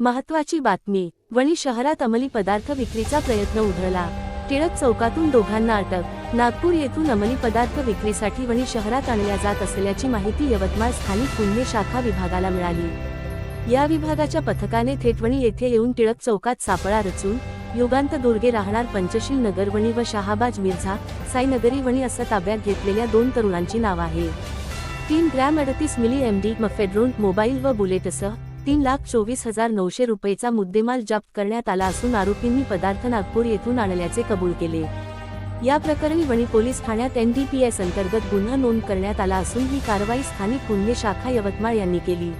महत्वाची बातमी. वणी शहरात अंमली पदार्थ विक्रीचा प्रयत्न उधळला. टिळक चौकातून दोघांना अटक. नागपूर येथून अंमली पदार्थ विक्रीसाठी वणी शहरात आणल्या जात असल्याची माहिती यवतमाळ स्थानिक गुन्हे शाखा विभागाला मिळाली. या विभागाच्या पथकाने थेटवणी येथे येऊन टिळक चौकात सापळा रचून युगांत दुर्गे राहणार पंचशील नगरवणी व शहाबाज मिर्झा साईनगरी वणी असं ताब्यात घेतलेल्या दोन तरुणांची नाव आहे. तीन ग्रॅम अडतीस milli M D mephedrone mobile व बुलेटसह तीन लाख चोवीस हजार नऊशे रुपयेचा मुद्देमाल जप्त करण्यात आला असून आरोपींनी पदार्थ नागपूर येथून आणल्याचे कबूल केले. या प्रकरणी वणी पोलीस ठाण्यात एनडीपीएस अंतर्गत गुन्हा नोंद करण्यात आला असून ही कारवाई स्थानिक गुन्हे शाखा यवतमाळ यांनी केली.